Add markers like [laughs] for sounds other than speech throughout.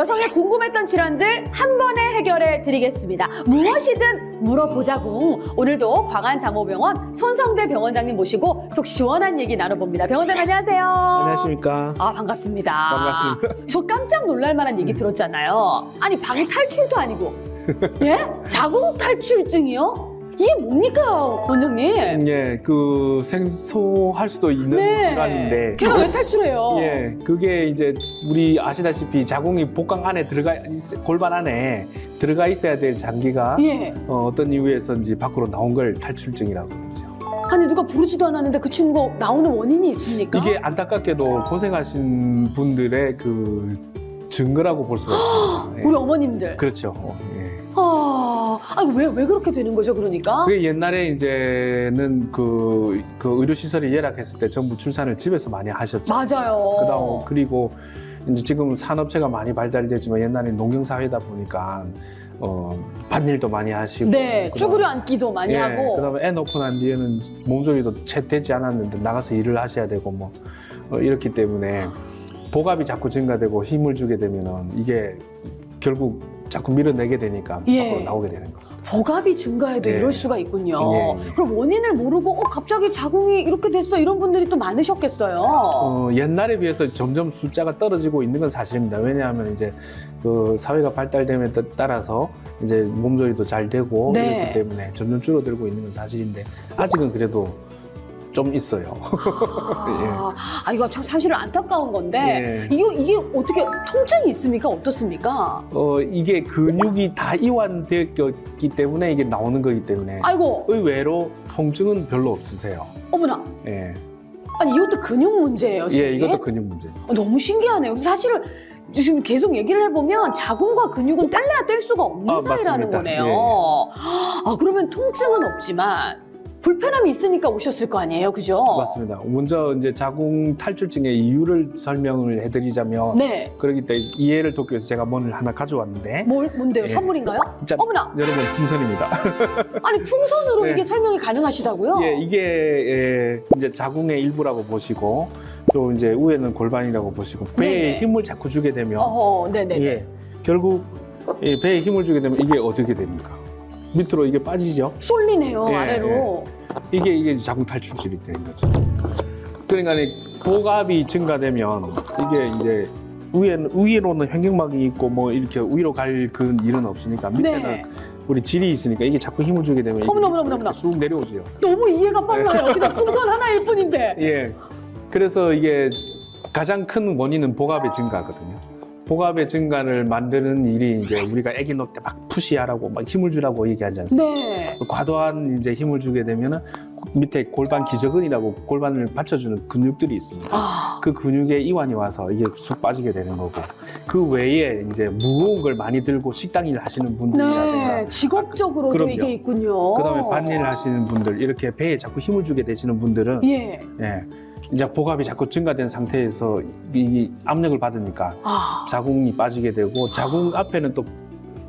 여성의 궁금했던 질환들 한 번에 해결해 드리겠습니다. 무엇이든 물어보자고. 오늘도 광안장호병원 손성대 병원장님 모시고 속 시원한 얘기 나눠봅니다. 병원장 안녕하세요. 안녕하십니까. 아 반갑습니다. 반갑습니다. 저 깜짝 놀랄 만한 얘기 들었잖아요. 아니 방 탈출도 아니고 [laughs] 예? 자궁 탈출증이요? 이게 뭡니까 원장님? 예, 그 생소할 수도 있는 질환인데. 걔가 왜 탈출해요? 예, 그게 이제 우리 아시다시피 자궁이 복강 안에 들어가 있- 골반 안에 들어가 있어야 될 장기가 예. 어, 떤 이유에서인지 밖으로 나온 걸 탈출증이라고 그러죠. 아니 누가 부르지도 않았는데 그 친구가 나오는 원인이 있습니까? 이게 안타깝게도 고생하신 분들의 그 증거라고 볼 수가 있습니다. [gasps] 예. 우리 어머님들. 그렇죠. 어, 예. 아, 아니 왜, 왜 그렇게 되는 거죠, 그러니까? 그게 옛날에 이제는 그, 그 의료시설이 열악했을 때 전부 출산을 집에서 많이 하셨죠. 맞아요. 그다음 그리고 이제 지금 산업체가 많이 발달되지만 옛날에 농경 사회다 보니까 어 밭일도 많이 하시고 네, 쭈그려 앉기도 많이 예, 하고. 그 다음에 애 놓고 난 뒤에는 몸조리도 채 되지 않았는데 나가서 일을 하셔야 되고 뭐 어, 이렇기 때문에 복압이 자꾸 증가되고 힘을 주게 되면은 이게 결국 자꾸 밀어내게 되니까 예. 밖으로 나오게 되는 거예요. 복압이 증가해도 예. 이럴 수가 있군요. 예, 예. 그럼 원인을 모르고 어 갑자기 자궁이 이렇게 됐어 이런 분들이 또 많으셨겠어요. 어, 옛날에 비해서 점점 숫자가 떨어지고 있는 건 사실입니다. 왜냐하면 이제 그 사회가 발달됨에 따- 따라서 이제 몸조리도 잘 되고 네. 이렇기 때문에 점점 줄어들고 있는 건 사실인데 아직은 그래도 좀 있어요. 아, [laughs] 아, 이거 참 사실은 안타까운 건데 예. 이게 이게 어떻게 통증이 있습니까? 어떻습니까? 어, 이게 근육이 다 이완되었기 때문에 이게 나오는 거기 때문에 아이고 의외로 통증은 별로 없으세요. 어머나 예, 아니 이것도 근육 문제예요. 예? 이것도 근육 문제. 어, 너무 신기하네요. 사실은 지금 계속 얘기를 해보면 자궁과 근육은 뗄래야 뗄 수가 없는 아, 사이라는 맞습니다. 거네요. 예, 예. 아 그러면 통증은 없지만 불편함이 있으니까 오셨을 거 아니에요, 그죠? 맞습니다. 먼저 이제 자궁 탈출증의 이유를 설명을 해드리자면 네. 그렇기 때문에 이해를 돕기 위해서 제가 뭐를 하나 가져왔는데 뭘 뭔데요? 예. 선물인가요? 자, 어머나, 여러분 풍선입니다. [laughs] 아니 풍선으로 네. 이게 설명이 가능하시다고요? 예, 이게 예, 이제 자궁의 일부라고 보시고 또 이제 위에는 골반이라고 보시고 배에 네네. 힘을 자꾸 주게 되면 어허, 네네. 예, 결국 이 배에 힘을 주게 되면 이게 어떻게 됩니까? 밑으로 이게 빠지죠. 쏠리네요 예, 아래로. 이게 이게 자궁 탈출질이 되는 거죠. 그러니까 이 복압이 증가되면 이게 이제 위에는 위로는 횡격막이 있고 뭐 이렇게 위로 갈 그 일은 없으니까 밑에는 네. 우리 질이 있으니까 이게 자꾸 힘을 주게 되면 이게 어머나, 어머나, 밑으로 어머나. 이렇게 쑥 내려오죠. 너무 이해가 빨라요. 여기다 풍선 하나일 뿐인데. [laughs] 예. 그래서 이게 가장 큰 원인은 복압의 증가거든요. 복압의 증가를 만드는 일이 이제 우리가 아기 놓을 때 막 푸시하라고 막 힘을 주라고 얘기하지 않습니까? 네. 과도한 이제 힘을 주게 되면은 밑에 골반 기저근이라고 골반을 받쳐주는 근육들이 있습니다. 아, 그 근육에 이완이 와서 이게 쑥 빠지게 되는 거고 그 외에 이제 무거운 걸 많이 들고 식당 일 하시는 분들이라든가 네. 직업적으로도 그럼요. 이게 있군요. 그다음에 반일 하시는 분들 이렇게 배에 자꾸 힘을 주게 되시는 분들은 예. 예 이제 복압이 자꾸 증가된 상태에서 이, 이 압력을 받으니까 아, 자궁이 빠지게 되고 자궁 앞에는 또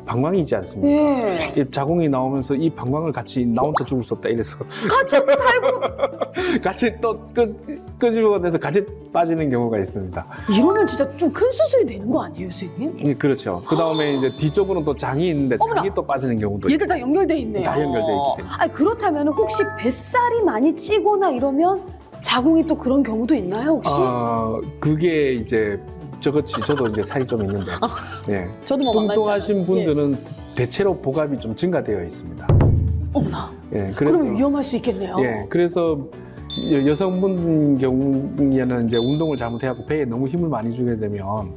방광이 있지 않습니까? 예. 이 자궁이 나오면서 이 방광을 같이 나 혼자 죽을 수 없다 이래서 같이 달고 [laughs] 같이 또 끄, 끄집어내서 같이 빠지는 경우가 있습니다. 이러면 진짜 좀 큰 수술이 되는 거 아니에요, 선생님? 예, 그렇죠. 그 다음에 이제 뒤쪽으로는 또 장이 있는데 장이 어머나. 또 빠지는 경우도. 얘들 다 연결돼 있네요. 다 연결돼 있기 때문에. 아니 그렇다면 혹시 뱃살이 많이 찌거나 이러면 자궁이 또 그런 경우도 있나요, 혹시? 어, 그게 이제 저같이 저도 이제 살이 좀 있는데, 예. 저도 뭐 뚱뚱하신. 분들은 대체로 복압이 좀 증가되어 있습니다. 예. 어머나. 예, 그래서 그럼 위험할 수 있겠네요. 예, 그래서 여- 여성분 경우에는 이제 운동을 잘못해갖고 배에 너무 힘을 많이 주게 되면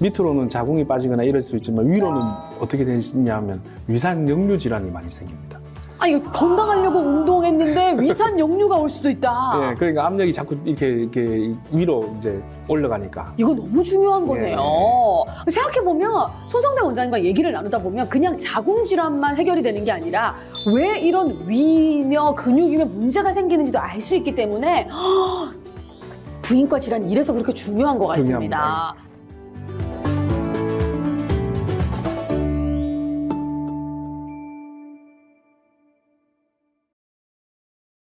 밑으로는 자궁이 빠지거나 이럴 수 있지만 위로는 어떻게 되냐면 위산 역류 질환이 많이 생깁니다. 아니 건강하려고 운동했는데 위산 역류가 올 수도 있다. 예, 그러니까 압력이 자꾸 이렇게 이렇게 위로 이제 올라가니까. 이거 너무 중요한 거네요. 예. 생각해 보면 손성대 원장님과 얘기를 나누다 보면 그냥 자궁 질환만 해결이 되는 게 아니라 왜 이런 위며 근육이며 문제가 생기는지도 알 수 있기 때문에 [gasps] 부인과 질환이 이래서 그렇게 중요한 것 같습니다. 중요합니다.